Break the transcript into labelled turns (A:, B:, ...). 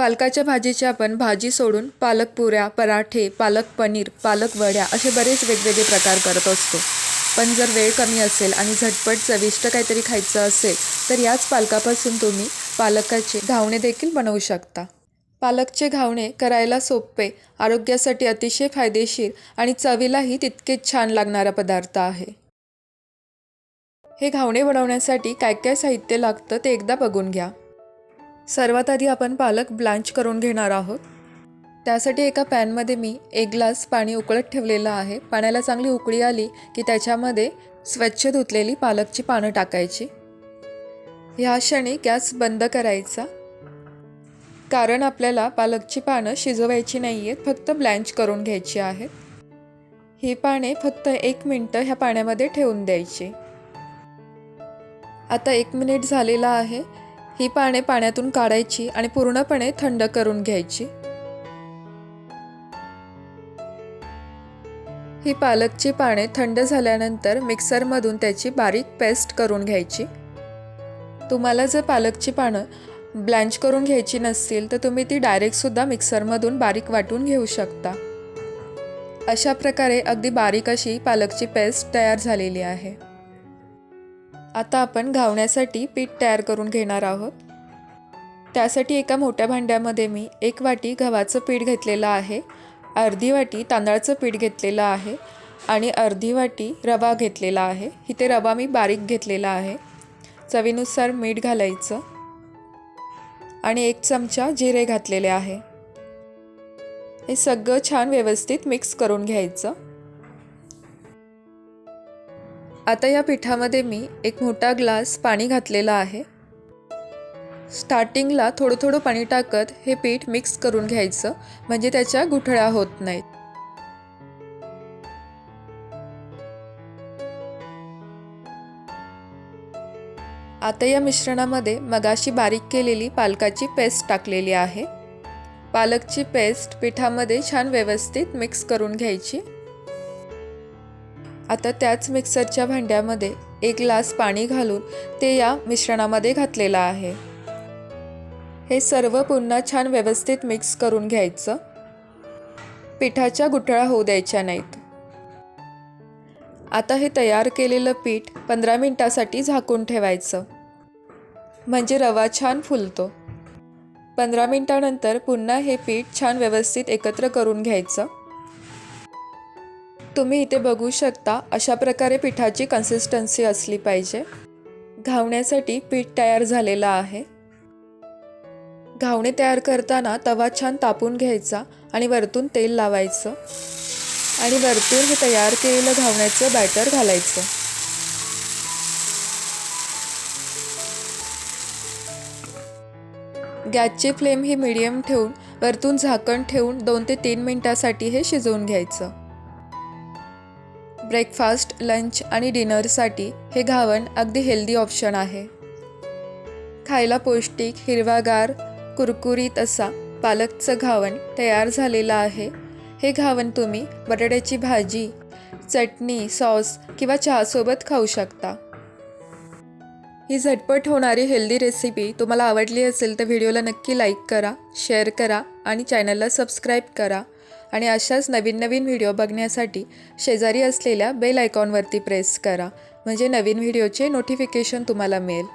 A: पालकाच्या भाजीची आपण भाजी सोडून पालक पुऱ्या पराठे पालक पनीर पालक वड्या असे बरेच वेगवेगळे प्रकार करत असतो. पण जर वेळ कमी असेल आणि झटपट चविष्ट काहीतरी खायचं असेल तर याच पालकापासून तुम्ही पालकाचे घावणे देखील बनवू शकता. पालकचे घावणे करायला सोपे आरोग्यासाठी अतिशय फायदेशीर आणि चवीलाही तितकेच छान लागणारा पदार्थ आहे. हे घावणे बनवण्यासाठी काय काय साहित्य लागतं ते एकदा बघून घ्या. सर्वात आधी आपण पालक ब्लांच करून घेणार आहोत. त्यासाठी एका पॅनमध्ये मी एक ग्लास पाणी उकळत ठेवलेलं आहे. पाण्याला चांगली उकळी आली की त्याच्यामध्ये स्वच्छ धुतलेली पालकची पानं टाकायची. ह्या क्षणी गॅस बंद करायचा. कारण आपल्याला पालकची पानं शिजवायची नाही आहेत फक्त ब्लँच करून घ्यायची आहेत ही पाने फक्त एक मिनटं ह्या पाण्यामध्ये ठेवून द्यायची. आता एक मिनिट झालेला आहे. ही पाने पाण्यातून काढायची आणि पूर्णपणे थंड करून घ्यायची. ही पालकची पाने थंड झाल्यानंतर मिक्सरमधून त्याची बारीक पेस्ट करून घ्यायची. तुम्हाला जर पालकची पानं ब्लँच करून घ्यायची नसतील तर तुम्ही ती डायरेक्टसुद्धा मिक्सरमधून बारीक वाटून घेऊ शकता. अशा प्रकारे अगदी बारीक अशी पालकची पेस्ट तयार झालेली आहे. आता आपण घावण्यासाठी पीठ तयार करून घेणार आहोत. त्यासाठी एका मोठ्या भांड्यामध्ये मी एक वाटी गव्हाचं पीठ घेतलेलं आहे अर्धी वाटी तांदळाचं पीठ घेतलेलं आहे आणि अर्धी वाटी रवा घेतलेला आहे. इथे रवा मी बारीक घेतलेला आहे. चवीनुसार मीठ घालायचं आणि एक चमचा जिरे घातलेले आहे. हे सगळं छान व्यवस्थित मिक्स करून घ्यायचं. आता या पिठामध्ये मी एक मोठा ग्लास पाणी घातलेला आहे. स्टार्टिंगला थोडं थोडं पाणी टाकत हे पीठ मिक्स करून घ्यायचं म्हणजे त्याच्या गुठळ्या होत नाहीत. आता या मिश्रणामध्ये मगाशी बारीक केलेली पालकाची पेस्ट टाकलेली आहे. पालकची पेस्ट पिठामध्ये छान व्यवस्थित मिक्स करून घ्यायची. आता त्याच मिक्सरच्या भांड्यामध्ये एक ग्लास पाणी घालून ते या मिश्रणामध्ये घातलेलं आहे. हे सर्व पुन्हा छान व्यवस्थित मिक्स करून घ्यायचं. पिठाच्या गुठळ्या होऊ द्यायच्या नाहीत. आता हे तयार केलेलं पीठ पंधरा मिनटासाठी झाकून ठेवायचं. म्हणजे रवा छान फुलतो. पंधरा मिनटानंतर पुन्हा हे पीठ छान व्यवस्थित एकत्र करून घ्यायचं. तुम्ही इथे बघू शकता अशा प्रकारे पिठाची कन्सिस्टन्सी असली पाहिजे. घावण्यासाठी पीठ तयार झालेलं आहे. घावणे तयार करताना तवा छान तापून घ्यायचा आणि वरतून तेल लावायचं. आणि वरतून हे तयार केलेलं घावण्याचं बॅटर घालायचं. गॅसची फ्लेम ही मिडियम ठेवून वरतून झाकण ठेवून दोन ते तीन मिनटासाठी हे शिजवून घ्यायचं. ब्रेकफास्ट लंच आणि डिनरसाठी हे घावण अगदी हेल्दी ऑप्शन आहे. खायला पौष्टिक हिरवागार कुरकुरीत असा पालकचं घावण तयार झालेलं आहे. हे घावण तुम्ही बटाट्याची भाजी चटणी सॉस किंवा चहासोबत खाऊ शकता. ही झटपट होणारी हेल्दी रेसिपी तुम्हाला आवडली असेल तर व्हिडिओला नक्की लाईक करा शेअर करा आणि चॅनलला सबस्क्राईब करा. आणि अशाच नवीन नवीन व्हिडिओ बघण्यासाठी शेजारी असलेल्या बेल आयकॉनवरती प्रेस करा. म्हणजे नवीन व्हिडिओचे नोटिफिकेशन तुम्हाला मिळेल.